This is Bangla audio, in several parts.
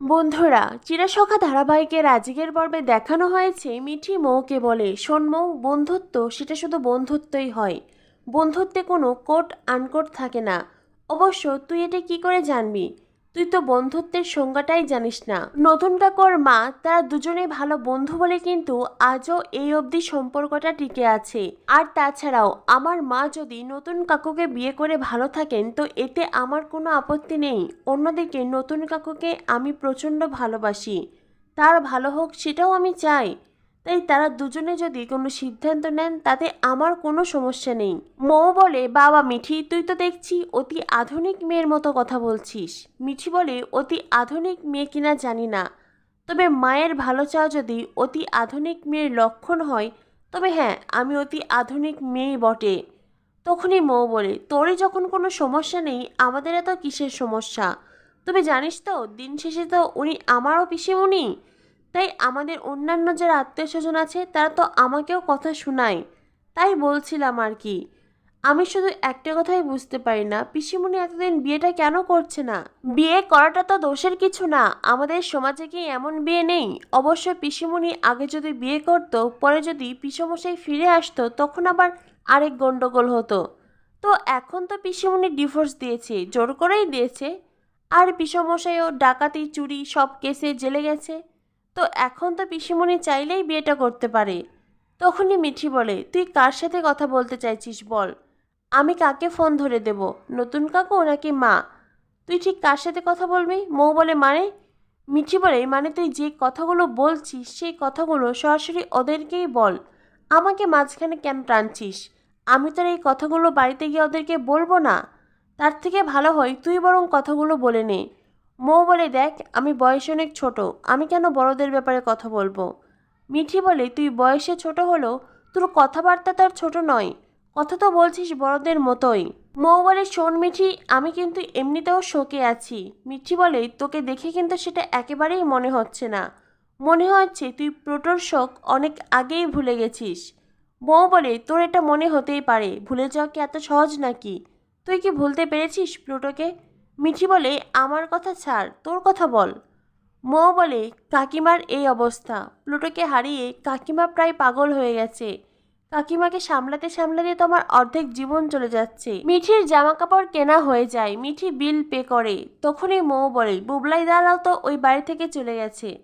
বন্ধুরা চিরাসখা ধারাবাহিকের আজকের পর্বে দেখানো হয়েছে মিঠি মৌকে বলে মৌ বন্ধুত্ব, সেটা শুধু বন্ধুত্বই হয়। বন্ধুত্বে কোনো কোট আনকোট থাকে না। অবশ্য তুই এটা কি করে জানবি? তুই তো বন্ধুত্বের সংজ্ঞাটাই জানিস না। নতুন কাকর মা, তারা দুজনে ভালো বন্ধু বলে কিন্তু আজও এই অবধি সম্পর্কটা টিকে আছে। আর তাছাড়াও, আমার মা যদি নতুন কাকুকে বিয়ে করে ভালো থাকেন, তো এতে আমার কোনো আপত্তি নেই। অন্যদিকে, নতুন কাকুকে আমি প্রচণ্ড ভালোবাসি। তার ভালো হোক সেটাও আমি চাই। তাই তারা দুজনে যদি কোনো সিদ্ধান্ত নেন, তাতে আমার কোনো সমস্যা নেই। মৌ বলে, বাবা মিঠি, তুই তো দেখছি অতি আধুনিক মেয়ের মতো কথা বলছিস। মিঠি বলে, অতি আধুনিক মেয়ে কিনা জানি না। তবে মায়ের ভালো চাওয়া যদি অতি আধুনিক মেয়ের লক্ষণ হয়, তবে হ্যাঁ আমি অতি আধুনিক মেয়েই বটে। তখনই মৌ বলে, তোরই যখন কোনো সমস্যা নেই, আমাদের এত কিসের সমস্যা? তবে জানিস তো, দিন শেষে তো উনি আমারও পিসিমণি? তাই আমাদের অন্যান্য যারা আত্মীয় স্বজন আছে, তারা তো আমাকেও কথা শোনায়। তাই বলছিলাম আর কি। আমি শুধু একটা কথাই বুঝতে পারি না, পিসিমণি এতদিন বিয়েটা কেন করছে না? বিয়ে করাটা তো দোষের কিছু না, আমাদের সমাজে কি এমন বিয়ে নেই? অবশ্য পিসিমণি আগে যদি বিয়ে করত, পরে যদি পিসমশাই ফিরে আসতো, তখন আবার আরেক গন্ডগোল হতো। তো এখন তো পিসিমণি ডিভোর্স দিয়েছে, জোর করেই দিয়েছে। আর পিসমশাইও ডাকাতি, চুরি সব কেসে জেলে গেছে। তো এখন তো পিসিমণি চাইলেই বিয়েটা করতে পারে। তখনই মিঠি বলে, তুই কার সাথে কথা বলতে চাইছিস বল? আমি কাকে ফোন ধরে দেব? নতুন কাকু নাকি মা? তুই ঠিক কার সাথে কথা বলবি? মৌ বলে মানে? মিঠি বলে মানে তুই যে কথাগুলো বলছিস, সেই কথাগুলো সরাসরি ওদেরকেই বল। আমাকে মাঝখানে কেন টানছিস? আমি তোর এই কথাগুলো বাড়িতে গিয়ে ওদেরকে বলব না? তার থেকে ভালো হয় তুই বরং কথাগুলো বলে নে। মৌ বলে, দেখ, আমি বয়সে অনেক ছোট, আমি কেন বড়দের ব্যাপারে কথা বলব? মিঠি বলে, তুই বয়সে ছোট হলেও তোর কথাবার্তা তার ছোট নয়, কথা তো বলছিস বড়দের মতোই। মৌ বলে, শোন মিঠি, আমি কিন্তু এমনিতেও শোকে আছি। মিঠি বলে, তোকে দেখে কিন্তু সেটা একেবারেই মনে হচ্ছে না। মনে হচ্ছে তুই প্রোটোর শোক অনেক আগেই ভুলে গেছিস। মৌ বলে, তোর এটা মনে হতেই পারে, ভুলে যাওয়া কি এত সহজ নাকি? তুই কি ভুলতে পেরেছিস প্লুটোকে মিঠি বলে, আমার কথা ছাড়, তোর কথা বল। মৌ বলে, কাকিমার এই অবস্থা। প্লুটোকে হারিয়ে কাকিমা প্রায় পাগল হয়ে গেছে। কাকিমাকে সামলাতে সামলাতে তো আমার অর্ধেক জীবন চলে যাচ্ছে। মিঠির জামা কাপড় কেনা হয়ে যায়, মিঠি বিল পে করে। তখনই মৌ বলে, বুবলাই দারাও তো ওই বাড়ি থেকে চলে গেছে।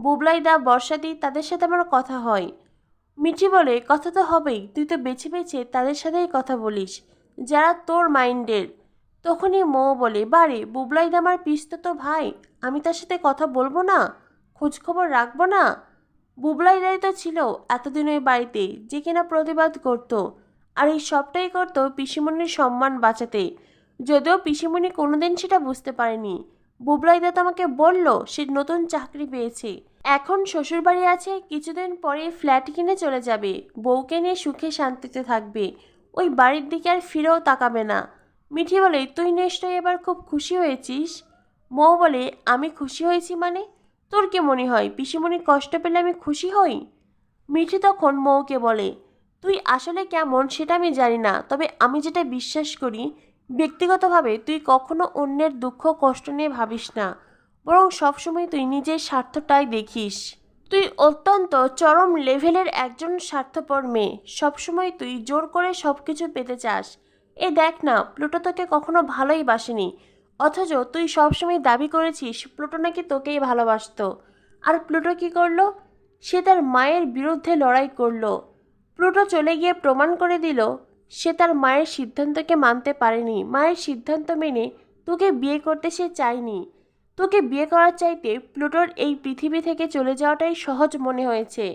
বুবলাই দা, বর্ষাদি, তাদের সাথে আমার কথা হয়। মিঠি বলে, কথা তো হবেই, তুই তো বেছে বেছে তাদের সাথেই কথা বলিস। যারা তোর মাইন্ডের তখনই মৌ বলে বারে বুবলাই দা আমার তো ভাই, আমি তার সাথে কথা বলব না? খোঁজখবর রাখব না? বুবলাই দাই তো ছিল এতদিন ওই বাড়িতে, যে কিনা প্রতিবাদ করত। আর এই সবটাই করত পিসিমণির সম্মান বাঁচাতে। যদিও পিসিমণি কোনোদিন সেটা বুঝতে পারেনি। বুবলাইদা তো আমাকে বলল, সে নতুন চাকরি পেয়েছে। এখন শ্বশুরবাড়ি আছে, কিছুদিন পরে ফ্ল্যাট কিনে চলে যাবে। বউকে নিয়ে সুখে শান্তিতে থাকবে। ওই বাড়ির দিকে আর ফিরেও তাকাবে না। মিঠি বলে, তুই নিশ্চয়ই এবার খুব খুশি হয়েছিস? মৌ বলে, আমি খুশি হয়েছি মানে? তোর কি মনে হয় পিসিমণি কষ্ট পেলে আমি খুশি হই? মিঠি তখন মৌকে বলে, তুই আসলে কেমন সেটা আমি জানি না, তবে আমি যেটা বিশ্বাস করি, ব্যক্তিগতভাবে তুই কখনো অন্যের দুঃখ কষ্ট নিয়ে ভাবিস না, বরং সবসময় তুই নিজের স্বার্থটাই দেখিস। তুই অত্যন্ত চরম লেভেলের একজন স্বার্থপর মেয়ে, সবসময় তুই জোর করে সব কিছু পেতে চাস এ দেখ না, প্লুটো তোকে কখনো ভালোই বাসেনি। অথচ তুই সবসময় দাবি করেছিস প্লুটো নাকি তোকেই ভালোবাসতো। আর প্লুটো কি করল? সে তার মায়ের বিরুদ্ধে লড়াই করল। প্লুটো চলে গিয়ে প্রমাণ করে দিল, সে তার মায়ের সিদ্ধান্তকে মানতে পারেনি। মায়ের সিদ্ধান্ত মেনে তোকে বিয়ে করতে সে চায়নি। তোকে বিয়ে করার চাইতে প্লুটোর এই পৃথিবী থেকে চলে যাওয়াটাই সহজ মনে হয়েছে।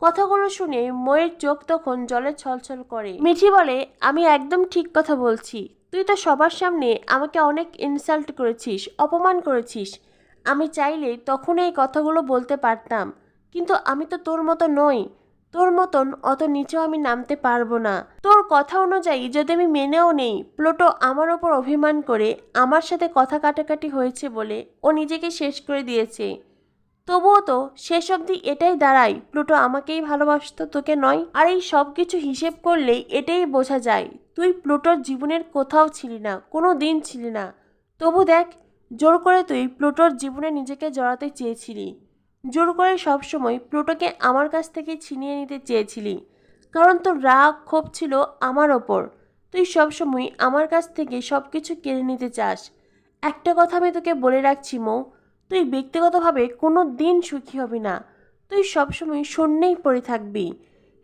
কথাগুলো শুনে ময়ের চোখ তখন জলে ছলছল করে। মিঠি বলে, আমি একদম ঠিক কথা বলছি। তুই তো সবার সামনে আমাকে অনেক ইনসাল্ট করেছিস, অপমান করেছিস। আমি চাইলে তখন এই কথাগুলো বলতে পারতাম। কিন্তু আমি তো তোর মতো নই। তোর মতন অত নিচেও আমি নামতে পারব না। তোর কথা অনুযায়ী যদি আমি মেনেও নেই, প্লোটো আমার ওপর অভিমান করে আমার সাথে কথা কাটাকাটি হয়েছে বলে ও নিজেকে শেষ করে দিয়েছে। তবুও তো শেষ অবধি এটাই দাঁড়ায়। প্লুটো আমাকেই ভালোবাসত, তোকে নয়। আর এই সব কিছু হিসেব করলেই এটাই বোঝা যায়। তুই প্লুটোর জীবনের কোথাও ছিলি না, কোনো দিন ছিলি না। তবু দেখ, জোর করে তুই প্লুটোর জীবনে নিজেকে জড়াতে চেয়েছিলি। জোর করে সবসময় প্লুটোকে আমার কাছ থেকে ছিনিয়ে নিতে চেয়েছিলি। কারণ তোর রাগ, ক্ষোভ ছিল আমার ওপর। তুই সবসময় আমার কাছ থেকে সব কিছু কেড়ে নিতে চাস। একটা কথা আমি তোকে বলে রাখছি, মৌ। তুই ব্যক্তিগতভাবে কোনো দিন সুখী হবি না। তুই সবসময় শূন্যেই পড়ে থাকবি।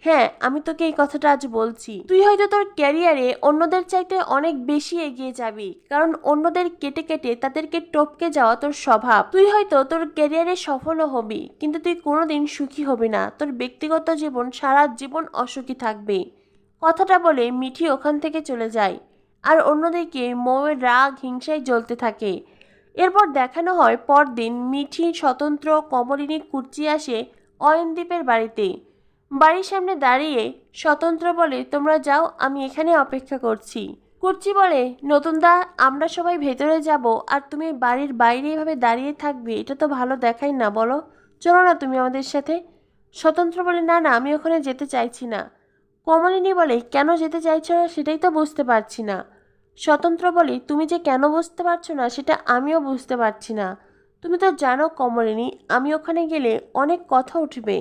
হ্যাঁ আমি তোকে এই কথাটা আজ বলছি। তুই হয়তো তোর ক্যারিয়ারে অন্যদের চাইতে অনেক বেশি এগিয়ে যাবি, কারণ অন্যদের কেটে কেটে তাদেরকে টপকে যাওয়া তোর স্বভাব। তুই হয়তো তোর ক্যারিয়ারে সফলও হবি, কিন্তু তুই কোনোদিন সুখী হবি না। তোর ব্যক্তিগত জীবন, সারা জীবন অসুখী থাকবে। কথাটা বলে মিঠি ওখান থেকে চলে যায়। আর অন্যদিকে মৌয়ের রাগ, হিংসায় জ্বলতে থাকে। এরপর দেখানো হয় পরদিন মিঠি স্বতন্ত্র কমলিনী কুর্চি আসে অয়নদীপের বাড়িতে। বাড়ির সামনে দাঁড়িয়ে স্বতন্ত্র বলে, তোমরা যাও, আমি এখানে অপেক্ষা করছি। কুর্চি বলে নতুন নতুনদা, আমরা সবাই ভেতরে যাব আর তুমি বাড়ির বাইরে এভাবে দাঁড়িয়ে থাকবে, এটা তো ভালো দেখাই না, বলো। চলো না তুমি আমাদের সাথে। স্বতন্ত্র বলে, না না, আমি ওখানে যেতে চাইছি না। কমলিনী বলে, কেন যেতে চাইছো সেটাই তো বুঝতে পারছি না। স্বতন্ত্র বলে তুমি যে কেন বুঝতে পারছ না, সেটা আমিও বুঝতে পারছি না। তুমি তো জানো কমলিনী, আমি ওখানে গেলে অনেক কথা উঠবে,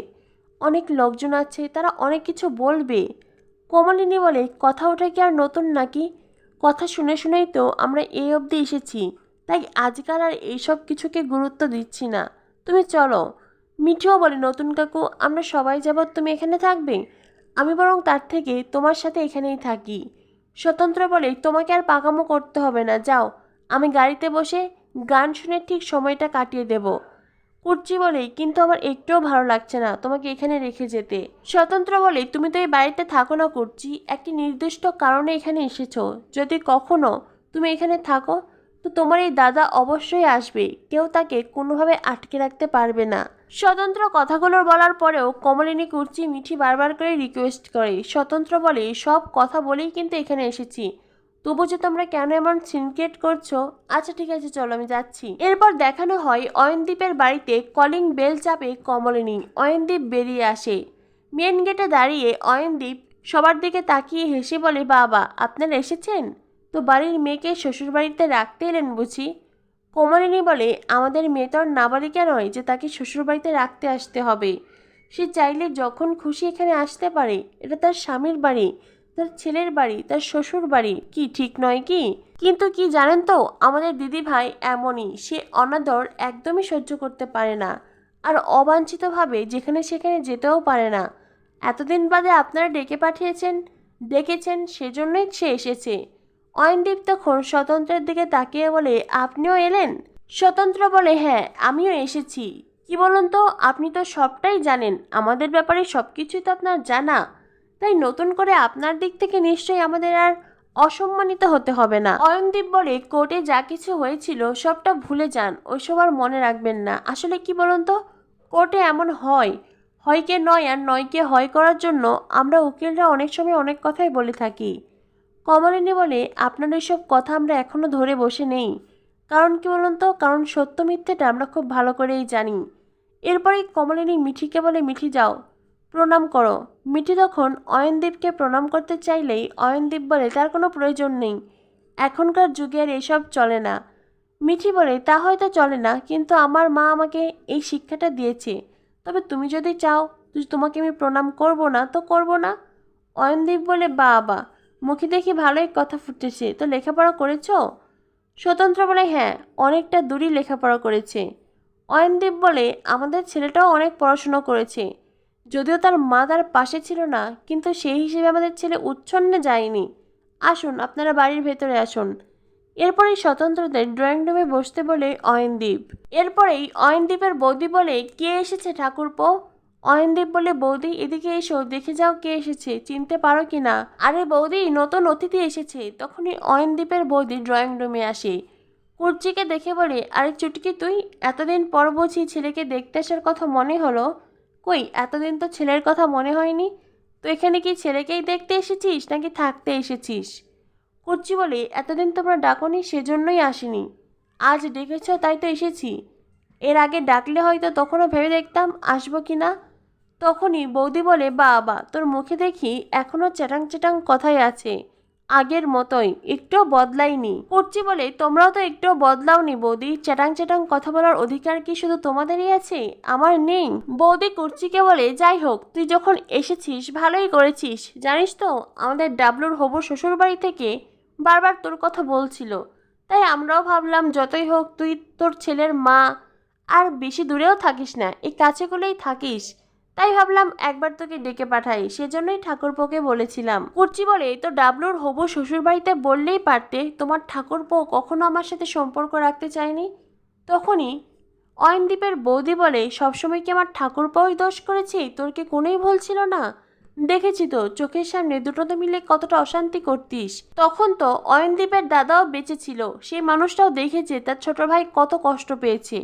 অনেক লোকজন আছে, তারা অনেক কিছু বলবে। কমলিনী বলে, কথা ওঠা কি আর নতুন নাকি? কথা শুনে শুনেই তো আমরা এই অবধি এসেছি, তাই আজকাল আর এইসব কিছুকে গুরুত্ব দিচ্ছি না। তুমি চলো। মিঠিও বলে, নতুন কাকু, আমরা সবাই যাব তুমি এখানে থাকবে? আমি বরং তার থেকে তোমার সাথে এখানেই থাকি। স্বতন্ত্র বলে, তোমাকে আর পাকামো করতে হবে না, যাও। আমি গাড়িতে বসে গান শুনে ঠিক সময়টা কাটিয়ে দেব। কুর্চি বলে, কিন্তু আমার একটুও ভালো লাগছে না, তোমাকে এখানে রেখে যেতে। স্বতন্ত্র বলে, তুমি তো এই বাড়িতে থাকো না কুর্চি, একটি নির্দিষ্ট কারণে এখানে এসেছ। যদি কখনো তুমি এখানে থাকো তো তোমার এই দাদা অবশ্যই আসবে। কেউ তাকে কোনোভাবে আটকে রাখতে পারবে না। স্বতন্ত্র কথাগুলো বলার পরেও কমলিনী কুর্চি মিঠি বারবার করে রিকোয়েস্ট করে। স্বতন্ত্র বলে সব কথা বলেই কিন্তু এখানে এসেছি। তবু যে তোমরা কেন এমন সিনক্রেট করছ? আচ্ছা ঠিক আছে, চলো আমি যাচ্ছি। এরপর দেখানো হয় অয়নদীপের বাড়িতে কলিং বেল চাপে কমলিনী। অয়নদীপ বেরিয়ে আসে। মেন গেটে দাঁড়িয়ে অয়নদীপ সবার দিকে তাকিয়ে হেসে বলে, বাবা, আপনারা এসেছেন? তো বাড়ির মেয়েকে শ্বশুরবাড়িতে রাখতে এলেন বুঝি? কোমলিনী বলে, আমাদের মেয়ে তো আর নাবালিকা নয় যে তাকে শ্বশুরবাড়িতে রাখতে আসতে হবে? সে চাইলে যখন খুশি এখানে আসতে পারে। এটা তার স্বামীর বাড়ি, তার ছেলের বাড়ি, তার শ্বশুর বাড়ি। কি ঠিক নয় কি? কিন্তু কি জানেন তো, আমাদের দিদি ভাই এমনই, সে অনাদর একদমই সহ্য করতে পারে না। আর অবাঞ্ছিতভাবে যেখানে সেখানে যেতেও পারে না। এতদিন বাদে আপনারা ডেকে পাঠিয়েছেন, ডেকেছেন, সেজন্যই সে এসেছে। অয়নদীপ তখন স্বতন্ত্রের দিকে তাকিয়ে বলে, আপনিও এলেন? স্বতন্ত্র বলে হ্যাঁ আমিও এসেছি। কি বলুন তো, আপনি তো সবটাই জানেন। আমাদের ব্যাপারে সব কিছুই তো আপনার জানা। তাই নতুন করে আপনার দিক থেকে নিশ্চয়ই আমাদের আর অসম্মানিত হতে হবে না। অয়নদীপ বলে, কোর্টে যা কিছু হয়েছিল, সবটা ভুলে যান। ওইসব আর মনে রাখবেন না। আসলে কি বলুন তো, কোর্টে এমন হয়। হয়কে নয় আর নয়কে হয় করার জন্য আমরা উকিলরা অনেক সময় অনেক কথাই বলে থাকি। কমলিনী বলে আপনার এসব কথা আমরা এখনও ধরে বসে নেই। কারণ কি বলুন তো? কারণ সত্য মিথ্যেটা আমরা খুব ভালো করেই জানি। এরপরে কমলিনী মিঠিকে বলে, মিঠি যাও, প্রণাম করো। মিঠি তখন অয়নদীপকে প্রণাম করতে চাইলেই অয়নদীপ বলে, তার কোনো প্রয়োজন নেই। এখনকার যুগে আর এসব চলে না। মিঠি বলে, তা হয়তো চলে না, কিন্তু আমার মা আমাকে এই শিক্ষাটা দিয়েছে। তবে তুমি যদি চাও, তোমাকে আমি প্রণাম করব না, তো করব না। অয়নদীপ বলে বা বা মুখে দেখি ভালোই কথা ফুটেছে। তো লেখাপড়া করেছ? স্বতন্ত্র বলে হ্যাঁ অনেকটা দূরই লেখাপড়া করেছে। অয়নদীপ বলে, আমাদের ছেলেটাও অনেক পড়াশুনো করেছে। যদিও তার মা তার পাশে ছিল না, কিন্তু সেই হিসেবে আমাদের ছেলে উচ্ছন্নে যায়নি। আসুন, আপনারা বাড়ির ভেতরে আসুন। এরপরেই স্বতন্ত্রদের ড্রয়িং রুমে বসতে বলে অয়নদীপ। এরপরেই অয়নদীপের বৌদি বলে, কে এসেছে ঠাকুরপো? অয়নদীপ বলে, বৌদি, এদিকে এসো, দেখে যাও কে এসেছে, চিনতে পারো কি না? আরে বৌদি, নতুন অতিথি এসেছে। তখনই অয়নদীপের বৌদি ড্রয়িং রুমে আসে। কুর্চিকে দেখে বলে, আরে চুটকি তুই, এতদিন পর বুঝি ছেলেকে দেখতে আসার কথা মনে হলো? কই, এতদিন তো ছেলের কথা মনে হয়নি? তো এখানে কি ছেলেকেই দেখতে এসেছিস, নাকি থাকতে এসেছিস? কুর্চি বলে, এতদিন তোমরা ডাকনি, সেজন্যই আসিনি। আজ ডেকেছ, তাই তো এসেছি। এর আগে ডাকলে হয়তো তখনও ভেবে দেখতাম, আসব কি না? তখনই বৌদি বলে, বাবা, তোর মুখে দেখি এখনও চ্যাটাং চ্যাটাং কথাই আছে। আগের মতোই, একটুও বদলাইনি। করছি বলে, তোমরাও তো একটুও বদলাওনি বৌদি। চ্যাটাং চ্যাটাং কথা বলার অধিকার কি শুধু তোমাদেরই আছে? আমার নেই। বৌদি কুর্চিকে বলে, যাই হোক, তুই যখন এসেছিস, ভালোই করেছিস। জানিস তো, আমাদের ডাবলুর হবু শ্বশুর বাড়ি থেকে বারবার তোর কথা বলছিল। তাই আমরাও ভাবলাম, যতই হোক, তুই তোর ছেলের মা, আর বেশি দূরেও থাকিস না। এই কাছে কোলেই থাকিস। তাই ভাবলাম একবার তোকে ডেকে পাঠাই, সেজন্যই ঠাকুরপোকে বলেছিলাম। কুর্চি বলে তো ডাবলুর হবু শ্বশুরবাড়িতে বললেই পারতে, তোমার ঠাকুরপো কখনো আমার সাথে সম্পর্ক রাখতে চায়নি? তখনই অয়নদীপের বৌদি বলে, সবসময় কি আমার ঠাকুরপাই দোষ করেছি? তোর কি কোনোই ভুল ছিল না? দেখেছি তো, চোখের সামনে দুটোতে মিলে কতটা অশান্তি করতিস। তখন তো অয়নদীপের দাদাও বেঁচে ছিল, সেই মানুষটাও দেখেছে, তার ছোট ভাই কত কষ্ট পেয়েছে।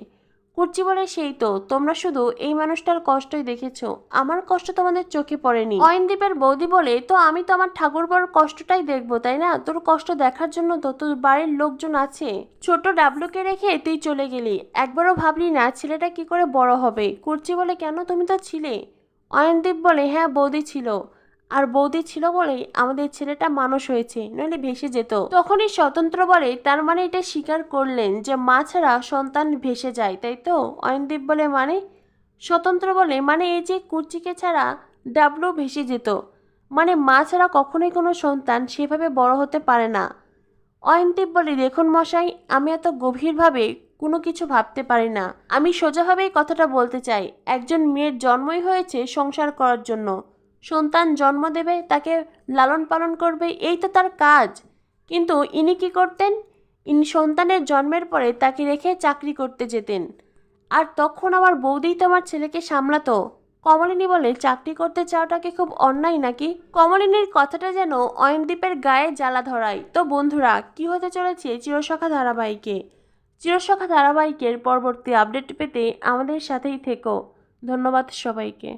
কুর্চি বলে সেই তো, তোমরা শুধু এই মানুষটার কষ্টই দেখেছ। আমার কষ্ট তোমাদের চোখে পড়েনি। অয়নদীপের বৌদি বলে, তো আমি তো আমার ঠাকুরবর কষ্টটাই দেখব, তাই না? তোর কষ্ট দেখার জন্য তো তোর বাড়ির লোকজন আছে। ছোট ডাবলুকে রেখে তুই চলে গেলি। একবারও ভাবলি না, ছেলেটা কি করে বড় হবে? কুর্চি বলে কেন তুমি তো ছিলে? অয়নদীপ বলে হ্যাঁ বৌদি ছিল। আর বৌদি ছিল বলেই আমাদের ছেলেটা মানুষ হয়েছে, নইলে ভেসে যেত। তখনই স্বতন্ত্র বলে, তার মানে এটা স্বীকার করলেন যে মা ছাড়া সন্তান ভেসে যায়, তাই তো? অয়নদীপ বলে মানে? স্বতন্ত্র বলে মানে এই যে কুর্চিকে ছাড়া ডাবলু ভেসে যেত। মানে মা ছাড়া কখনোই কোনো সন্তান সেভাবে বড় হতে পারে না। অয়নদীপ বলে, দেখুন মশাই, আমি এত গভীরভাবে কোনো কিছু ভাবতে পারি না। আমি সোজাভাবেই কথাটা বলতে চাই। একজন মেয়ের জন্মই হয়েছে সংসার করার জন্য। সন্তান জন্ম দেবে, তাকে লালন পালন করবে, এই তো তার কাজ। কিন্তু ইনি কি করতেন? ইনি সন্তানের জন্মের পরে তাকে রেখে চাকরি করতে যেতেন। আর তখন আমার বৌদি তো আমার ছেলেকে সামলাতো। কমলিনী বলে, চাকরি করতে চাওয়াটাকে খুব অন্যায় নাকি? কমলিনীর কথাটা যেন অয়নদীপের গায়ে জ্বালা ধরায়। তো বন্ধুরা, কি হতে চলেছে চিরসখা ধারাবাহিকে? চিরসখা ধারাবাহিকের পরবর্তী আপডেট পেতে আমাদের সাথেই থেকো। ধন্যবাদ সবাইকে।